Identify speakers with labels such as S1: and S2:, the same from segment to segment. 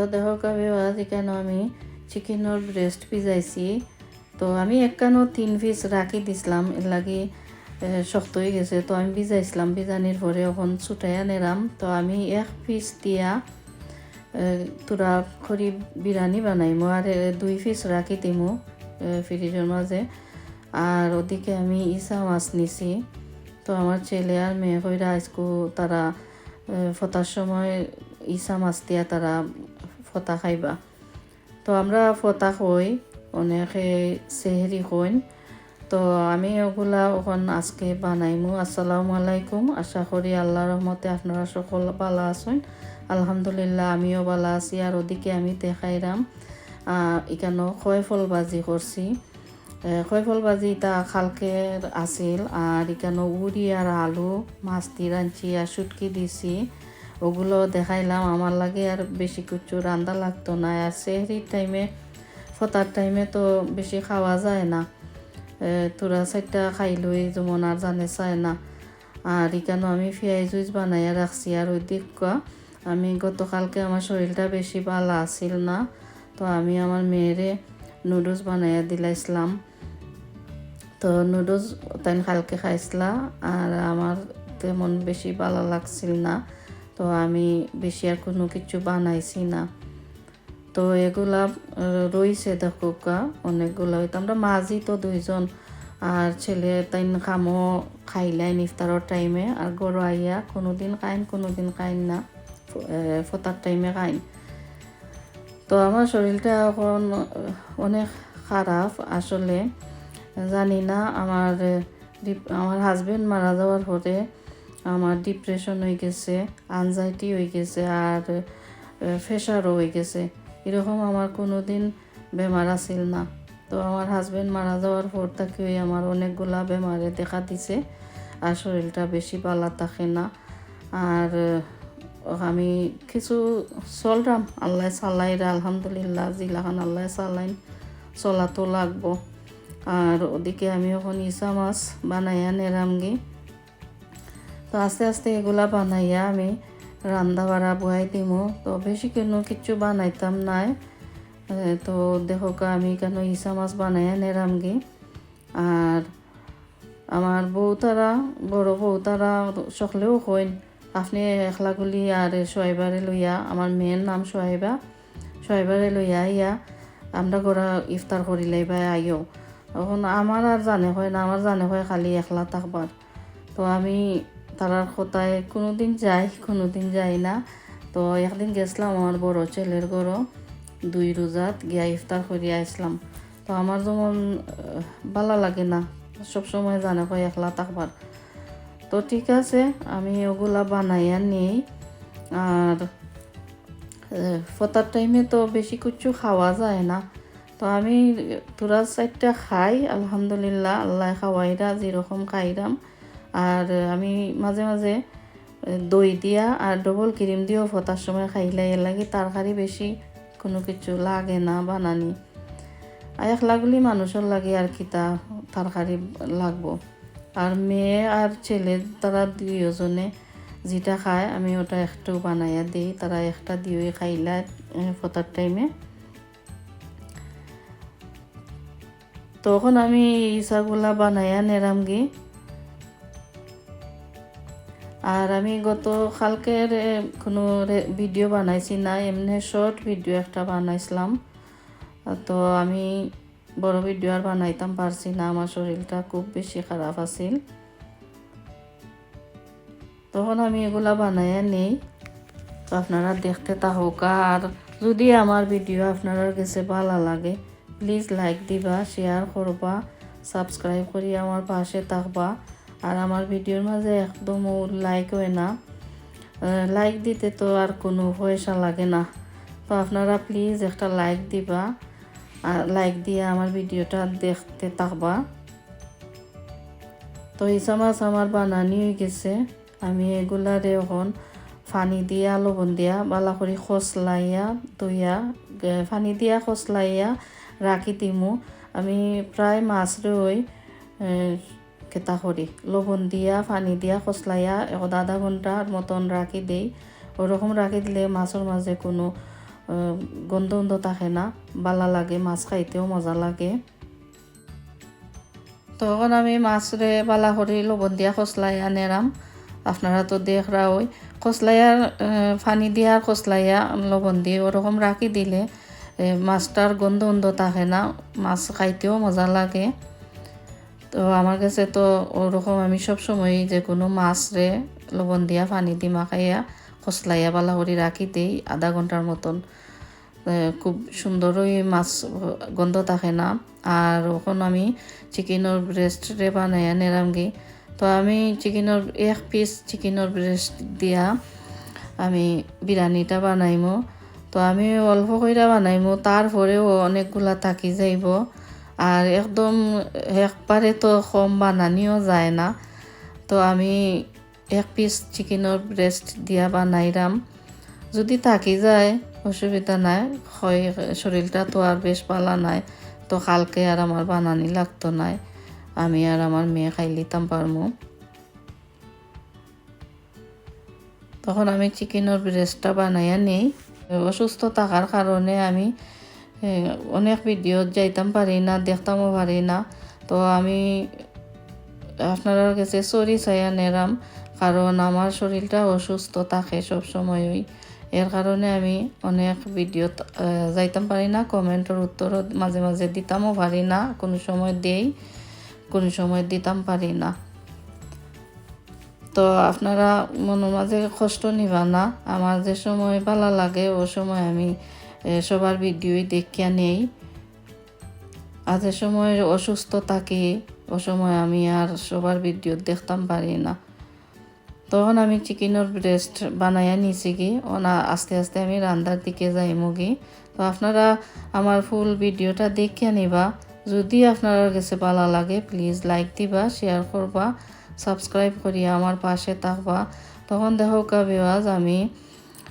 S1: তো দেখো কাবে আজ এখানে আমি চিকেনের ব্রেস্ট ভিজাইছি তো আমি একখানো তিন পিস রাখি দিছিলাম, এর লাগি শক্ত হয়ে গেছে। তো আমি ভিজাইছিলাম, ভিজানির পরে এখন ছুটাইয়া নেরাম তো আমি এক পিস দিয়া তোরা খরি বিরিয়ানি বানাইমো, আর দুই পিস রাখি দিমো ফ্রিজের মাঝে। আর ওদিকে আমি ইসা মাছ নিছি। তো আমার ছেলে আর মেয়ে কইরা আজকু তারা ফতার সময় ইসা মাছ দিয়া তারা ফতা খাইবা। তো আমরা ফতা কই অনেকে সেহেরি কইন তো আমি ওগুলা ওখান আজকে বানাইমু। আসসালামু আলাইকুম। আশা করি আল্লাহ রহমতে আপনারা সকল ভালো আছেন। আলহামদুলিল্লাহ, আমিও ভালো আছি। আর ওদিকে আমি দেখাইরাম এখানেও খয় ফল বাজি করছি। খয় বাজি এটা খালকের আছিল। আর এখানে উড়ি আর আলু, মাছ দি রাঁধছি আর শুটকি দিছি। ওগুলো দেখাইলাম, আমার লাগে আর বেশি কিছু রান্না লাগতো না। আর সেহরির টাইমে ফতার টাইমে তো বেশি খাওয়া যায় না। তোরা চারটা খাইলই, যেমন আর জানে চায় না। আর এখানে আমি পেঁয়াজ জুইচ বানাইয়া রাখছি। আর ওই দিক আমি গতকালকে আমার শরীরটা বেশি ভালো আছিল না, তো আমি আমার মেয়েরে নুডলস বানাইয়া দিলাইছিলাম। তো নুডলস তাই কালকে খাইছিলা, আর আমার তেমন বেশি ভালো লাগছিল না। তো আমি বেশি আর কোনো কিছু বানাইছি না। তো এগুলা রইছে দেখোকা অনেকগুলা। হয়তো আমরা মাঝি তো দুইজন, আর ছেলে তাই খামো খাইলাই ইফতারের টাইমে আর গরু আইয়া কোনোদিন খাইন কোনোদিন খাইন না। ফতার টাইমে খাইন। তো আমার শরীরটা এখন অনেক খারাপ। আসলে জানি না, আমার আমার হাজবেন্ড মারা যাওয়ার পরে আমার ডিপ্রেশন হয়ে গেছে আনজাইটি হয়ে গেছে আর প্রেশারও হয়ে গেছে। এরকম আমার কোনো দিন বেমার আছিল না। তো আমার হাজবেন্ড মারা যাওয়ার পর থেকে আমার অনেকগুলা বেমারে দেখা দিছে আর শরীরটা বেশি পালা থাকে না। আর আমি কিছু চলরাম, আল্লাহ চালাইরা আলহামদুলিল্লাহ জিলাখান আল্লাহ চালাইন, চলাতো লাগবো। আর ওদিকে আমি এখন ইসা মাছ বানাইয়া নেরামগি। তো আস্তে আস্তে এগুলা বানাইয়া আমি রান্না বাড়া বহাই দিমু। তো বেশি কোনো কিছু বানাইতাম নাই। তো দেখো আমি কেন ইসা মাছ বানাইয়া নেরামগি। আর আমার বউ তারা বড় বউ তারা সকলেও কইন, আপনি একলাগুলি আর সোয়াইবারে লইয়া, আমার মেয়ের নাম সোয়াইবা সোয়াইবারে লইয়া ইয়া আমরা গোড়া ইফতার করিলাই বা আইও। এখন আমার আর জানে হয় না, আমার জানে হয় খালি একলা থাকবার। তো আমি তারার কথায় কোনোদিন যাই কোনোদিন যাই না। তো একদিন গেছিলাম আমার বড় ছেলের ঘরও দুই রোজাত গিয়া ইফতার করিয়া আসলাম। তো আমার যেমন ভালো লাগে না, সব সময় জানে হয় একলা থাকবার। তো ঠিক আছে, আমি ওগুলা বানাইয়া নিই। আর ফতার টাইমে তো বেশি কিছু খাওয়া যায় না। তো আমি তোরা চারটা খাই, আলহামদুলিল্লাহ, আল্লাহ খাওয়াইরা যেরকম খাইরাম। আর আমি মাঝে মাঝে দই দিয়া আর ডবল ক্রিম দিয়েও ফতার সময় খাইলে এর লাগে তরকারি বেশি কোনো কিছু লাগে না বানানি। এক লাগলি মানুষের লাগে আর কি তা তরকারি লাগবো। আর মেয়ে আর ছেলে তারা দুইজনে যেটা খায় আমি ওটা একটু বানাইয়া দিই, তারা একটা দিয়ে খাইলা ফতার টাইমে তখন আমি ইসাগুলা বানাইয়া নেরামগি আর আমি গত কালকের কোনো ভিডিও বানাইছি না, এমনি শর্ট ভিডিও একটা বানাইছিলাম। তো আমি বড় ভিডিও আর বানাইতাম পারছি না, আমার শরীরটা খুব বেশি খারাপ আছিল। তখন আমি এগুলা বানাইয়া নেই। তো আপনারা দেখতে থাকুকা, আর যদি আমার ভিডিও আপনার কাছে ভালো লাগে প্লিজ লাইক দিবা শেয়ার করবা সাবস্ক্রাইব করি আমার পাশে থাকবা। আর আমার ভিডিওর মাঝে একদম লাইক হয় না। লাইক দিতে তো আর কোনো পয়সা লাগে না। তো আপনারা প্লিজ একটা লাইক দিবা। আর লাইক দিয়ে আমার ভিডিওটা দেখতে থাকবা। তো ইসা মাছ আমার বানানি হয়ে গেছে। আমি এগুলারে এখন ফানি দিয়া, লবণ দিয়া বালা করে খসলাইয়া দইয়া গে- ফানি দিয়া খসলাইয়া রাখি দিমু। আমি প্রায় মাছ রই কেতা করি লবণ দিয়া, পানি দিয়া খসলাইয়া এখন আধা ঘণ্টার মতন রাখি দেই। ওরকম রাখি দিলে মাছের মাঝে কোনো গন্ধ গন্ধ থাকে না। বালা লাগে, মাছ খাইতেও মজা লাগে। তখন আমি মাছরে বালা করে লবণ দিয়া খসলাইয়া নেরাম আপনারা তো দেখরা ওই খসলাইয়ার পানি দিয়া খসলাইয়া লবণ দিয়ে ওরকম রাখি দিলে মাছটার গন্ধ গন্ধ থাকে না। মাছ খাইতেও মজা লাগে। তো আমার কাছে তো ওরকম আমি সব সময় যে কোনো মাছ রে লবণ দিয়া, পানি দি মাখাইয়া, খসলাইয়া বালা করে রাখি দিই আধা ঘণ্টার মতন। খুব সুন্দর ওই মাছ গন্ধ থাকে না। আর ওখন আমি চিকেনের ব্রেস্ট রে বানাইয়া নেরামগি তো আমি চিকেনের এক পিস চিকেনের ব্রেস্ট দিয়া আমি বিরিয়ানিটা বানাইমো। তো আমি অল্প কইরা বানাইমো, তারপরেও অনেকগুলা থাকি যাইব। আর একদম একবারে তো কম বানানিও যায় না। তো আমি এক পিস চিকেনের ব্রেস্ট দিয়া বানাইরাম। যদি থাকি যায়, অসুবিধা নাই। হয়, শরীরটা তো আর বেশ পালা নাই। তো কালকে আর আমার বানানি লাগতো নাই। আমি আর আমার মেয়ে খাই লিতাম পারমু। তখন আমি চিকেনের ব্রেস্টটা বানাইয়া নেই। অসুস্থ থাকার কারণে আমি অনেক ভিডিও যাইতাম, পারি না, দেখতামও পারি না। তো আমি আপনার কাছে সরি চাইয়া নেরাম কারণ আমার শরীরটা অসুস্থ থাকে সব সময়ই। এর কারণে আমি অনেক ভিডিও যাইতাম পারি না কমেন্টের উত্তরও মাঝে মাঝে দিতামও পারি না, কোনো সময় দেই, কোনো সময় দিতাম পারি না। তো আপনারা মনের মাঝে কষ্ট নিবা না, আমার যে সময় ভালো লাগে ও সময় আমি সবার ভিডিওই দেখিয়া নেই। যে সময় অসুস্থ থাকি, ও সময় আমি আর সবার ভিডিও দেখতাম পারি না। তখন আমি চিকেনের ব্রেস্ট বানাইয়া নিছি কি ওনা আস্তে আস্তে আমি রান্নার দিকে যাই মুগি তো আপনারা আমার ফুল ভিডিওটা দেখিয়া নিবা। যদি আপনার কাছে ভালো লাগে প্লিজ লাইক দিবা শেয়ার করবা সাবস্ক্রাইব করিয়া আমার পাশে থাকবা। তখন দেখো কাবিওয়াজ আমি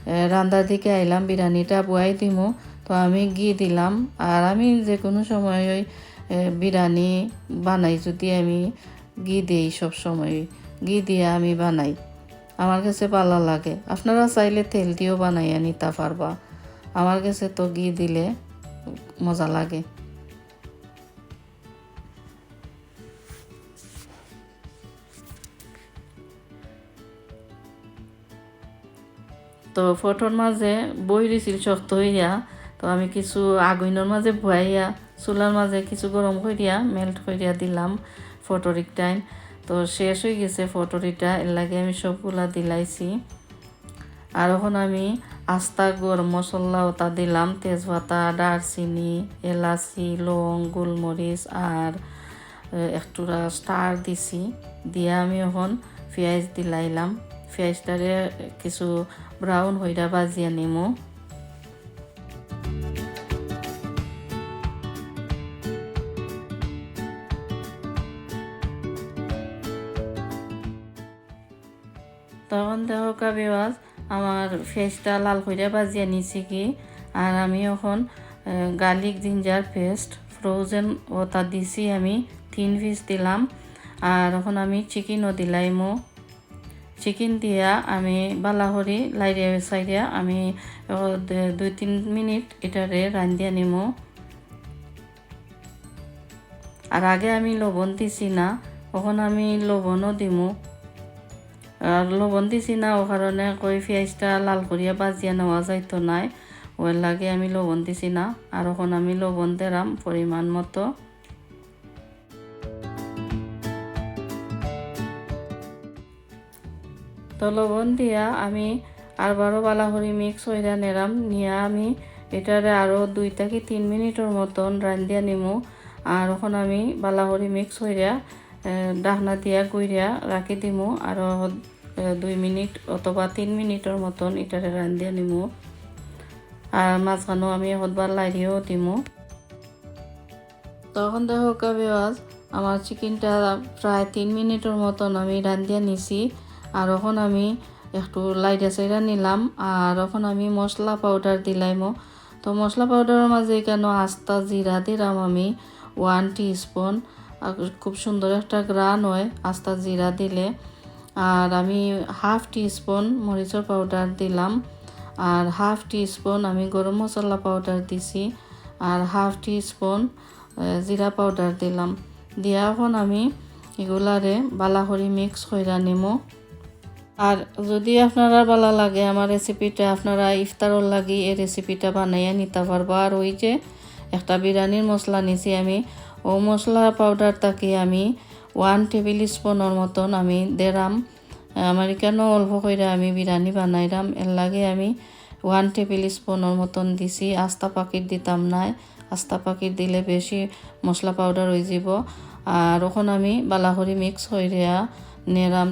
S1: রান্নার দিকে আইলাম, বিরিয়ানিটা বুয়াই দিমু। তো আমি ঘি দিলাম। আর আমি যে কোনো সময় ওই বিরিয়ানি বানাই, যদি আমি ঘি দিই সব সময়। ঘি দিয়ে আমি বানাই। আমার কাছে ভালো লাগে। আপনারা চাইলে তেল দিয়েও বানাইয়া নিতে পারবা। আমার কাছে তো ঘি দিলে মজা লাগে। তো ফটোর মাঝে বই দিছিল, শক্ত হইয়া। তো আমি কিছু আগুনের মাঝে ভুয়াইয়া, চুলার মাঝে কিছু গরম করিয়া মেল্ট করিয়া দিলাম ফটোরিক টাইম তো শেষ হয়ে গেছে ফটোরিটা এর লাগে আমি সবগুলা দিলাইছি। আর এখন আমি আস্তা, গরম মশলা ওটা দিলাম, তেজপাতা, দারচিনি, এলাচি, লং, গোলমরিচ আর একটুরা স্টার দিছি। দিয়ে আমি এখন পেঁয়াজ দিলাইলাম। পেঁয়াজটারে কিছু ব্রাউন হইরা বাজিয়া নিমু। তখন দেখো কাবিওয়াজ আমার ফেসটা লাল করে বাজিয়ে নিছি কি? আর আমি এখন গার্লিক জিঞ্জার পেস্ট ফ্রোজেন ওটা দিছি আমি, তিন পিস দিলাম। আর এখন আমি চিকেনও দিলাইমো। চিকেন দিয়া আমি বালাহরি লাইরিয়া সাইরিয়া আমি দুই তিন মিনিট এটারে রান্ধিয়া নিমো। আর আগে আমি লবণ দিছি না তখন আমি লবণও দিমু। আর লবণ দিছি না, ও কারণে কই পেঁয়াজটা লাল করিয়া বাজিয়া নেওয়া যাইতো নাই। ওর লাগে আমি লবণ দিছি না, আর এখন আমি লবণ দিলাম পরিমাণ মতো। তো লবণ দিয়া আমি আরবারও বালা করে মিক্স হইয়া নেরাম, নিয়ে আমি এটারে আরও দুই থেকে তিন মিনিটের মতন রান্ধিয়া নিমু। আর এখন আমি বালা করে মিক্স হইয়া ডাকনা দিয়া গুইরা রাখি দিমু। আরও দুই মিনিট অথবা তিন মিনিটের মতন এটারে রান্ধিয়া নিমু। আর মাঝখানেও আমি হদবার লাইরিও দিমু। তখন দেখো কাবিওয়াজ আমার চিকেনটা প্রায় তিন মিনিটের মতন আমি রান্ধিয়া নিছি। আর এখন আমি একটু লাইটা সাইডা নিলাম, আর এখন আমি মশলা পাউডার দিলাইমো। তো মশলা পাউডারের মাঝে কেন আস্তা জিরা দিলাম আমি? ওয়ান স্পুন খুব সুন্দর একটা গ্রান হয় আস্তা জিরা দিলে। আর আমি হাফ স্পুন মরিচের পাউডার দিলাম, আর হাফ টি স্পুন আমি গরম মশলা পাউডার দিছি, আর হাফ টি স্পুন জিরা পাউডার দিলাম। দিয়া এখন আমি এগুলারে বালা করে মিক্স করে নিমো। আর যদি আপনারা ভালো লাগে আমার রেসিপিটা আপনারা ইফতারর লাগি এই রেসিপিটা বানাইয়া নিতে পারব। আর ওই যে একটা বিরিয়ানির মশলা নিছি আমি, ও মশলা পাউডারটাকে আমি ওয়ান টেবিল স্পুনের মতন আমি দেরাম। আমার কেন অল্প করে আমি বিরিয়ানি বানাইলাম এর লাগে আমি ওয়ান টেবিল স্পুনের মতন দিছি। আস্তা পাখির দিতাম নাই আস্তা পাখির দিলে বেশি মশলা পাউডার হয়ে যাব আর ওখন আমি বালাহরি মিক্স করে নেরাম।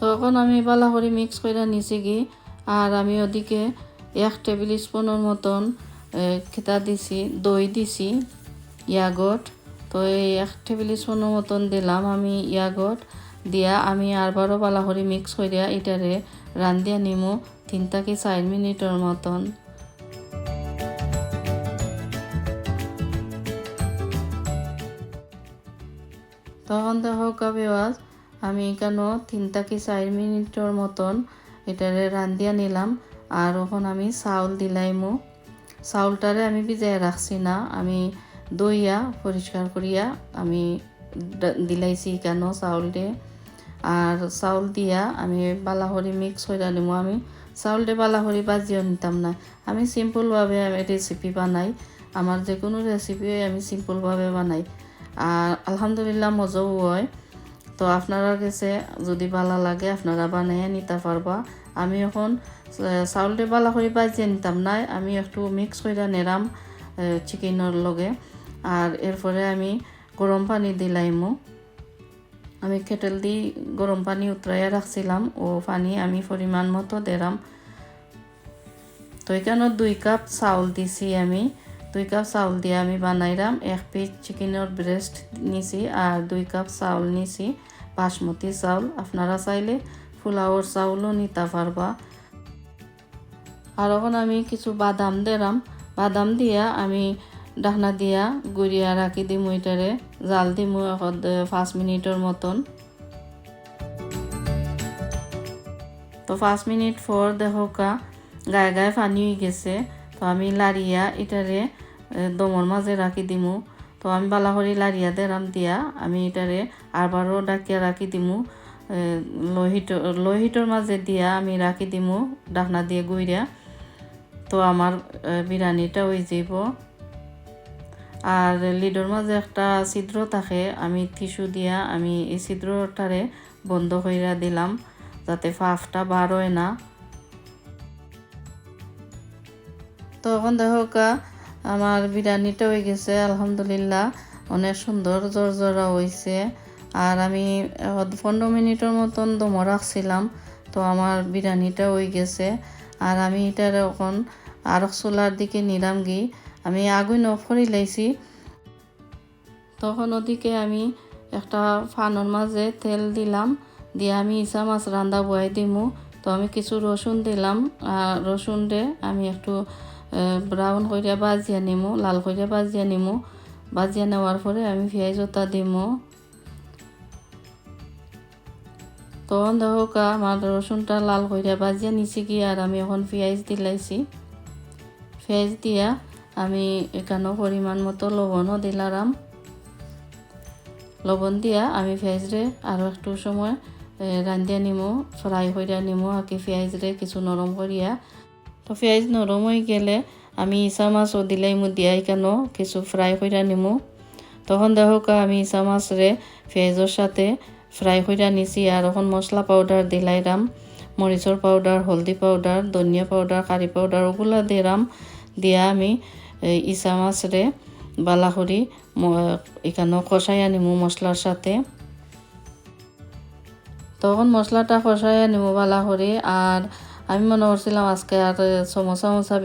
S1: তখন আমি বালা করে মিক্স করে নিছি গি, আর আমি ওদিকে এক টেবিল স্পুনের মতন খেতা দিছি, দই দিছি, ইয়াগট। তো এই এক টেবিল স্পুনের মতন দিলাম আমি ইয়াগট, দিয়া আমি আরবারও বালা করে মিক্স করিয়া এটারে রান্ধিয়া নিমু তিন থেকে চার মিনিটের মতন। তখন দেখো কবে আওয়াজ আমি কেন তিন থেকে চার মিনিটের মতন এটারে রান্ধিয়া নিলাম, আর ওখন আমি চাউল দিলাইমু। চাউলটারে আমি ভিজাই রাখছি না, আমি দইয়া পরিষ্কার করিয়া আমি দিলাইছি কেন চাউল দিয়ে আর চাউল দিয়া আমি বালাহরি মিক্স করে নিমু। আমি চাউলটা বালাহরি বাজিও নিতাম না। আমি সিম্পলভাবে আমি রেসিপি বানাই। আমার যে কোনো রেসিপি আমি সিম্পলভাবে বানাই। আর আলহামদুলিল্লাহ মজাও হয়। তো আপনারা কাছে যদি ভালো লাগে, আপনারা বানিয়ে নিতে পারবা। আমি এখন চাউলটা বালা করে বাজিয়ে নিতাম নাই আমি একটু মিক্স করে নেরাম চিকেনের লগে। আর এরপরে আমি গরম পানি দিলাইমু। আমি কেটেল দি গরম পানি উতরাইয়া রাখছিলাম, ও পানি আমি পরিমাণ মতো দেরাম তো এখানে দুই কাপ চাউল দিছি আমি। দুই কাপ চাউল দিয়ে আমি বানাইলাম এক পিস চিকেনের ব্রেস্ট নিছি আর দুই কাপ চাউল নিছি বাসমতি চাউল। আপনারা চাইলে ফুলাওয়ার চাউলও নিতে পারবা। আর এখন আমি কিছু বাদাম দিলাম বাদাম দিয়া আমি ডাকনা দিয়া গুড়িয়া রাখি দিম এটারে জাল দিম পাঁচ মিনিটের মতন। তো পাঁচ মিনিট পর দেখো কা, গায়ে গায়ে পানি হয়ে গেছে। তো আমি লাড়িয়া এটারে দমর মাঝে রাখি দিমু। তো আমি বালা করে লাড়িয়া দেরাম দিয়া, আমি এটারে আবারও ডাকিয়া রাখি দিমু। লোহিট লোহিটর মাঝে দিয়া আমি রাখি দিমু, ডাকনা দিয়ে গুইরা। তো আমার বিরিয়ানিটা হয়ে যাব আর লিডোর মাঝে একটা ছিদ্র থাকে, আমি টিস্যু দিয়া আমি এই ছিদ্রটারে বন্ধ কইরা দিলাম, যাতে ফাফটা বার হয় না। তখন দেখো আমার বিরিয়ানিটা হয়ে গেছে, আলহামদুলিল্লাহ। অনেক সুন্দর জরজরা হয়েছে আর আমি পনেরো মিনিটের মতন দমো রাখছিলাম, তো আমার বিরিয়ানিটা হয়ে গেছে। আর আমি এটার এখন আরক চুলার দিকে নিলাম গি। আমি আগুন অফ লাইছি। তখন ওদিকে আমি একটা ফানোর মাঝে তেল দিলাম, দিয়ে আমি ইসা মাছ রান্দা বয়াই দিমু। তো আমি কিছু রসুন দিলাম রসুন রে আমি একটু ব্রাউন করিয়া বাজিয়া নিমু, লাল করিয়া বাজিয়া নিমু। বাজিয়া নেওয়ার পরে আমি পেঁয়াজটা দিমু। তখন দেখো আমার রসুনটা লাল করিয়া বাজিয়া নিছি কি আর আমি এখন পেঁয়াজ দিলাইছি। পেঁয়াজ দিয়া আমি এখানেও পরিমাণ মতো লবণও দিলাম। লবণ দিয়া আমি পেঁয়াজরে আরও একটু সময় রান্ধিয়া নিমু, ফ্রাই করিয়া নিমু আঁকি পেঁয়াজরে কিছু নরম করিয়া তো পেঁয়াজ নরম হয়ে গেলে আমি ইসা মাছও দিলাই মু দিয়াই কেন? কিছু ফ্রাই করিয়া নিমু। তখন দেখো আমি ইসা মাছরে পেঁয়াজের সাথে ফ্রাই করিয়া নিছি আর এখন মশলা পাউডার দিলাইরাম মরিচর পাউডার হলদি পাউডার ধনিয়া পাউডার কারি পাউডার ওগুলা দিলাম দিয়া আমি ইসা মাছরে বালা করি এখানে কষাই আনিমু মশলার সাথে। তখন মশলাটা কষাই বালা করি আর আমি মনে করছিলাম আজকে আর সমোসা মশা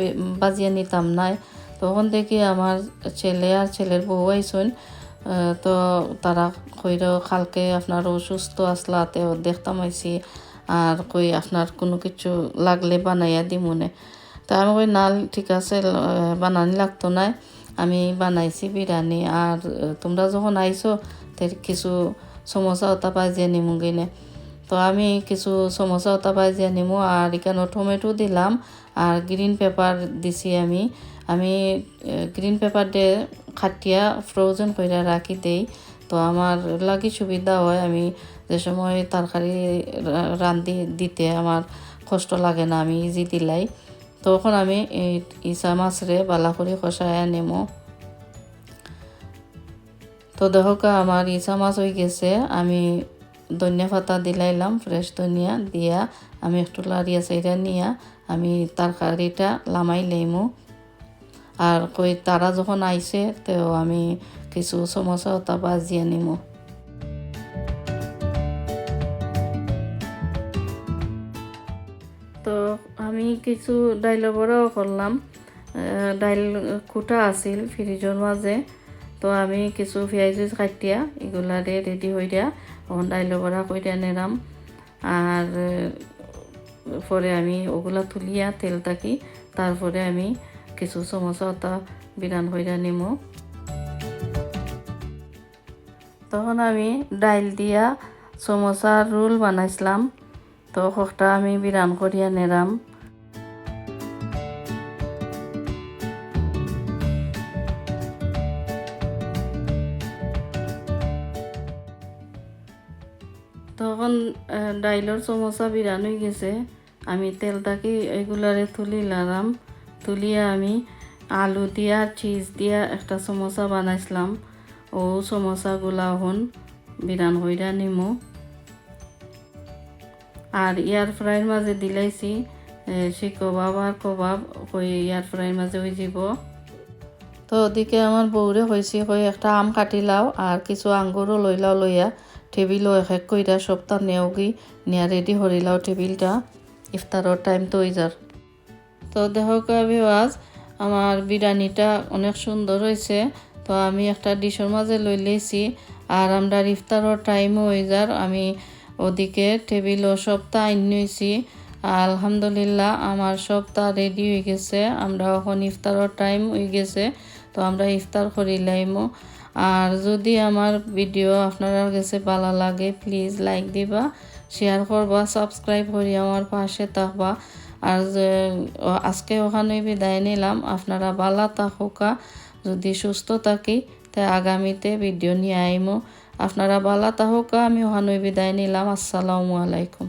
S1: বাজিয়ে নিতাম নাই। তখন দেখি আমার ছেলে আর ছেলের বউ আইসুন তো তারা কইর খালকে আপনার অসুস্থ আসলা, তে দেখতাম আইসি আর কই আপনার কোনো কিছু লাগলে বানাইয়া দি মনে তা আমি কই নাল ঠিক আছে বানানি লাগতো নাই, আমি বানাইছি বিরিয়ানি, আর তোমরা যখন আইসো কিছু সমোসা ওটা বাজিয়ে নিমুগিনে তো আমি কিছু সমোসা ওটা ভাজিয়ে নিমু আর এখানে টমেটো দিলাম আর গ্রিন পেপার দিছি আমি। আমি গ্রিন পেপার দিয়ে খাটিয়া ফ্রোজেন করে রাখি দেই। তো আমার লাগি সুবিধা হয় আমি যে সময় তরকারি রান্ধি দিতে আমার কষ্ট লাগে না, আমি ইজি দিলাই। তখন আমি ইসা মাছরে বালা করে কষায় নেমো। তো দেখো আমার ইসা মাছ হয়ে গেছে, আমি ধনিয়া পাতা দিলাইলাম ফ্রেশ ধনিয়া দিয়া আমি একটু লাড়িয়া সাইডা নিয়া আমি তরকারিটা লামাই লইমু। আর কই তারা যখন আইছে তো আমি কিছু সমোসা ওটা বাজিয়ে নিমু। তো আমি কিছু ডাইল বড়াও করলাম। ডাইল কুটা আছিল ফ্রিজের মাঝে। তো আমি কিছু পেঁয়াজ কাটিয়া এগুলা দিয়ে রেডি হয়ে দিয়া তখন ডাইল বড়া কইরা নিলাম আর, পরে আমি ওগুলা তুলিয়া তেল থাকি, তারপরে আমি কিছু সমোসা ওটা বিরান কইরা নিমু। তখন আমি ডাইল দিয়া সমোসার রোল বানাইছিলাম, তো সখটা আমি বিরান করিয়া নেরাম। ডাইলর সমোসা বিরান হয়ে গেছে। আমি তেলটাকে এগুলারে তুলি লাগাম তুলিয়া আমি আলু দিয়া চিজ দিয়া একটা সমোসা বানাইছিলাম। ও সমোসাগুলা হন বিরান হইরা নিমু। আর এয়ার ফ্রাইয়ের মাঝে দিলাইছি সে কবাব আর কবাব ওই এয়ার ফ্রাইয়ের মাঝে ওই যাব। তো ওদিকে আমার বউরে হয়েছে কই একটা আম কাটি লাও আর কিছু আঙ্গুরও লইলাও লইয়া টেবিলও এক এক কইরা সপ্তাহ নেওগি, নিয়া রেডি হরিলাও টেবিলটা। ইফতারের টাইম তো যার তো দেখো আজ আমার বিরিয়ানিটা অনেক সুন্দর হয়েছে। তো আমি একটা ডিশের মাঝে লই লইছি, আর আমরা ইফতারের টাইমও হয়ে যার আমি ওদিকে টেবিলও সবটা আইন নিয়েছি আলহামদুলিল্লাহ, আমার সবটা রেডি হয়ে গেছে। আমরা এখন ইফতারের টাইম হয়ে গেছে। তো আমরা ইফতার করি লাইমো আর যদি আমার ভিডিও আপনার কাছে ভালো লাগে প্লিজ লাইক দিবা শেয়ার করবা সাবস্ক্রাইব করি আমার পাশে থাকবা। আর আজকে ওখানে বিদায় নিলাম। আপনারা ভালো থাকুকা যদি সুস্থ থাকি, তে আগামীতে ভিডিও নিয়ে আইমো। আপনারা ভালো থাকুকা আমি ওখানে বিদায় নিলাম। আসসালামু আলাইকুম।